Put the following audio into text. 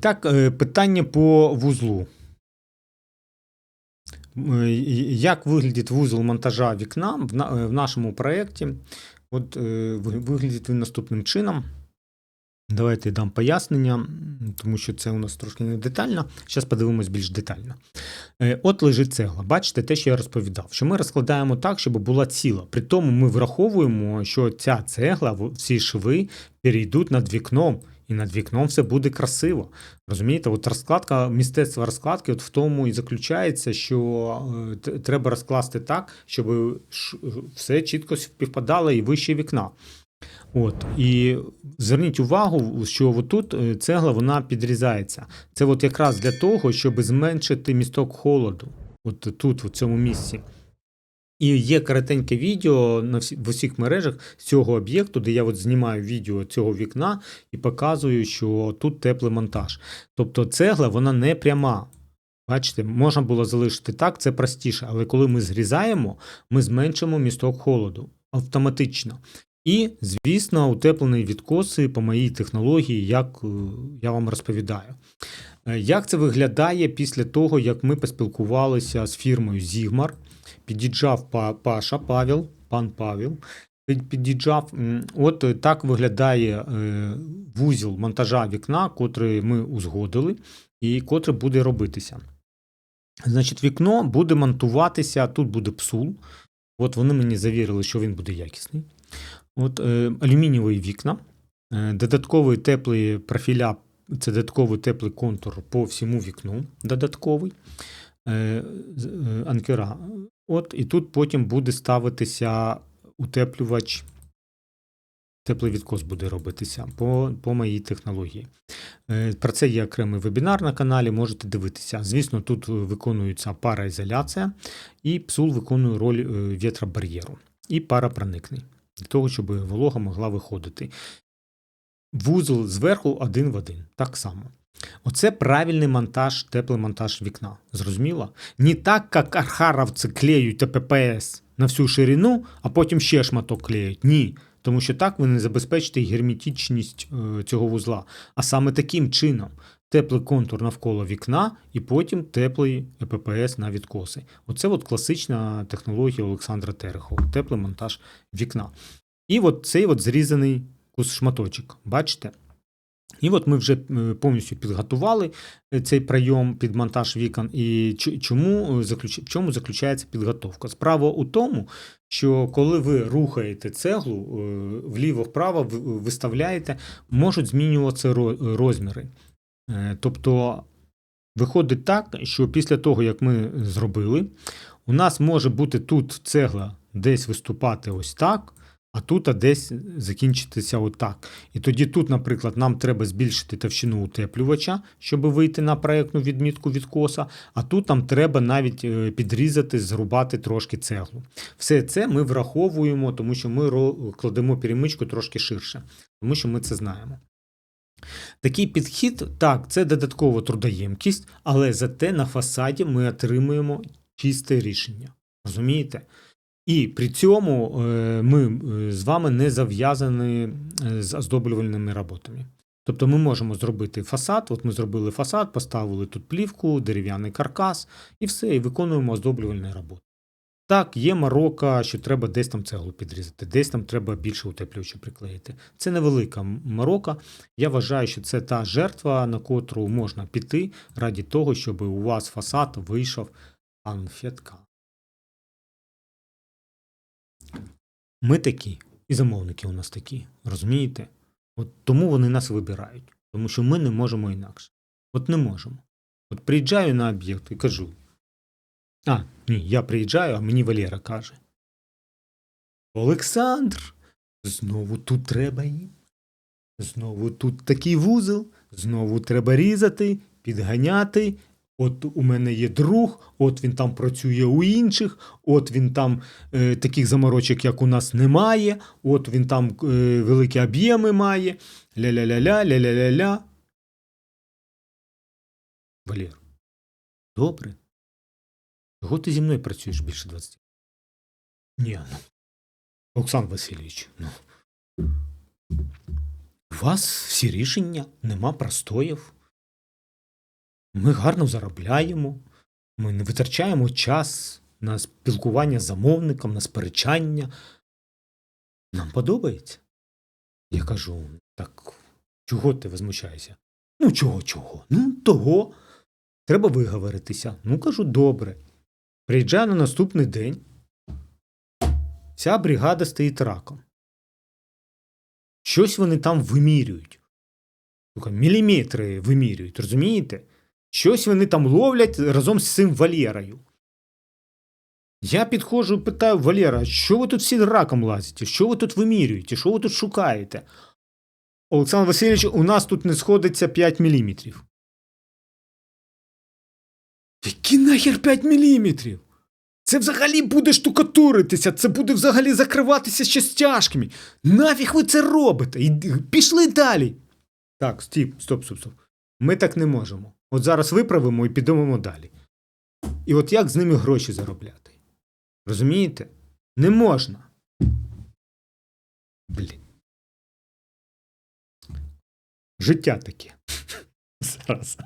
Так, е, питання по вузлу. Е, Як виглядить вузол монтажа вікна в е, нашому проєкті? От виглядить він наступним чином. Давайте дам пояснення, тому що це у нас трошки не детально. Зараз подивимось більш детально. Е, От лежить цегла. Бачите, те, що я розповідав, що ми розкладаємо так, щоб була ціла. При тому ми враховуємо, що ця цегла, всі шви перейдуть над вікном, і над вікном все буде красиво. Розумієте, от розкладка, мистецтво розкладки от в тому і заключається, що е, треба розкласти так, щоб все чітко співпадало і вище вікна. От і зверніть увагу, що отут е, цегла вона підрізається. Це от якраз для того, щоб зменшити місток холоду. От тут, в цьому місці. І є коротеньке відео на всі, в усіх мережах з цього об'єкту, де я от знімаю відео цього вікна і показую, що тут теплий монтаж. Тобто цегла вона не пряма. Бачите, можна було залишити так, це простіше. Але коли ми зрізаємо, ми зменшимо місток холоду автоматично. І, звісно, утеплені відкоси по моїй технології, як е, я вам розповідаю. Е, Як це виглядає після того, як ми поспілкувалися з фірмою Zigmar, під'їжджав Паша Павел, пан Павел, під- під'їжджав. От е, так виглядає вузол монтажа вікна, котрий ми узгодили, і котре буде робитися. Значить, вікно буде монтуватися, тут буде псул. От вони мені завірили, що він буде якісний. От е, алюмінієві вікна, е, додатковий теплий профіля, це додатковий теплий контур по всьому вікну, додатковий е, е, анкера. От, і тут потім буде ставитися утеплювач, теплий відкос буде робитися по, по моїй технології. Е, Про це є окремий вебінар на каналі, можете дивитися. Звісно, тут виконується параізоляція, і псул виконує роль е, вітробар'єру і парапроникний, для того, щоб волога могла виходити. Вузол зверху один в один, так само. Оце правильний монтаж, теплий монтаж вікна. Зрозуміло? Не так, як архаровці клеють ТППС на всю ширину, а потім ще шматок клеють. Ні. Тому що так ви не забезпечите герметичність е, цього вузла. А саме таким чином теплий контур навколо вікна і потім теплий ЕППС на відкоси. Оце от класична технологія Олександра Терехова, теплий монтаж вікна. І от цей от зрізаний кус шматочок, бачите? І от ми вже е, повністю підготували е, цей прийом під монтаж вікон. І чому, е, в чому заключається підготовка? Справа у тому, що коли ви рухаєте цеглу е, вліво-вправо, виставляєте, можуть змінюватися розміри. Е, Тобто виходить так, що після того, як ми зробили, у нас може бути тут цегла десь виступати ось так, а тут а десь закінчитися отак. І тоді тут, наприклад, нам треба збільшити товщину утеплювача, щоб вийти на проєктну відмітку відкоса, а тут нам треба навіть е, підрізати, зрубати трошки цеглу. Все це ми враховуємо, тому що ми кладемо перемичку трошки ширше, тому що ми це знаємо. Такий підхід, так, це додаткова трудоємкість, але зате на фасаді ми отримуємо чисте рішення. Розумієте? І при цьому е, ми е, з вами не зав'язані е, з оздоблювальними роботами. Тобто ми можемо зробити фасад, от ми зробили фасад, поставили тут плівку, дерев'яний каркас, і все, і виконуємо оздоблювальні роботи. Так, є морока, що треба десь там цеглу підрізати, десь там треба більше утеплювача приклеїти. Це невелика морока. Я вважаю, що це та жертва, на котру можна піти раді того, щоб у вас фасад вийшов анфетка. Ми такі, і замовники у нас такі, розумієте? От тому вони нас вибирають, тому що ми не можемо інакше. От не можемо. От приїжджаю на об'єкт і кажу. А, ні, я приїжджаю, а мені Валера каже. Олександр, знову тут треба їм. Знову тут такий вузол, знову треба різати, підганяти. От у мене є друг, от він там працює у інших, от він там е, таких заморочок, як у нас, немає, от він там е, великі об'єми має. Ля-ля-ля-ля, ля-ля-ля-ля. Валер, добре. Чого ти зі мною працюєш більше 20? Ні, ну. Олександр Васильович, ну. У вас всі рішення, нема простоїв. Ми гарно заробляємо, ми не витрачаємо час на спілкування з замовником, на сперечання. Нам подобається. Я кажу: так, чого ти возмущаєшся? Ну, чого, чого? Ну, того. Треба виговоритися. Ну, кажу, добре. Приїжджаю на наступний день. Вся бригада стоїть раком. Щось вони там вимірюють. Міліметри вимірюють, розумієте? Щось вони там ловлять разом з цим Валєрою. Я підходжу і питаю Валєра, що ви тут всі раком лазите? Що ви тут вимірюєте? Що ви тут шукаєте? Олександр Васильович, у нас тут не сходиться 5 міліметрів. Які нахер 5 міліметрів? Це взагалі буде штукатуритися, це буде взагалі закриватися ще стяжками. Нафіг ви це робите? Іди- Пішли далі. Так, стіп, стоп, стоп, стоп. Ми так не можемо. От зараз виправимо і підемо далі. І от як з ними гроші заробляти? Розумієте? Не можна. Блін. Життя таке. Зараз.